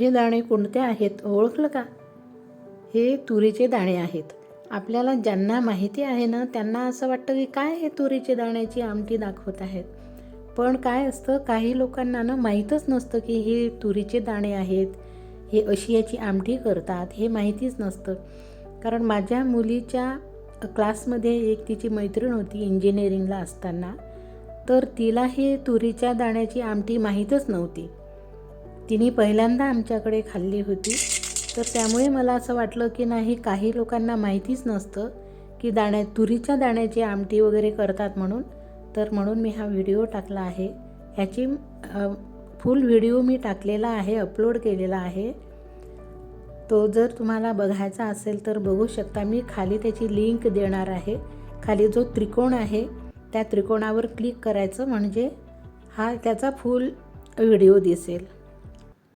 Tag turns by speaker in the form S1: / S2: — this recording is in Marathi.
S1: हे दाणे कोणते आहेत? ओळखलं का? हे तुरीचे दाणे आहेत. आपल्याला ज्यांना माहिती आहे ना त्यांना असं वाटतं की काय हे तुरीचे दाण्याची आमटी दाखवत आहेत. पण काय असतं काही लोकांना ना माहीतच नसतं की हे तुरीचे दाणे आहेत. हे अशी याची आमटी करतात हे माहितीच नसतं. कारण माझ्या मुलीच्या क्लासमध्ये एक तिची मैत्रीण होती इंजिनिअरिंगला असताना. तर तिला हे तुरीच्या दाण्याची आमटी माहीतच नव्हती. तिने पहिल्यांदा आमच्याकडे खाल्ली होती. तर त्यामुळे मला असं वाटलं की नाही काही लोकांना माहितीच नसतं की दाण्या तुरीच्या दाण्याची आमटी वगैरे करतात म्हणून. तर म्हणून मी हा व्हिडिओ टाकला आहे. ह्याची फुल व्हिडिओ मी टाकलेला आहे अपलोड केलेला आहे. तो जर तुम्हाला बघायचा असेल तर बघू शकता. मी खाली त्याची लिंक देणार आहे. खाली जो त्रिकोण आहे त्या त्रिकोणावर क्लिक करायचं म्हणजे हा त्याचा फुल व्हिडिओ दिसेल.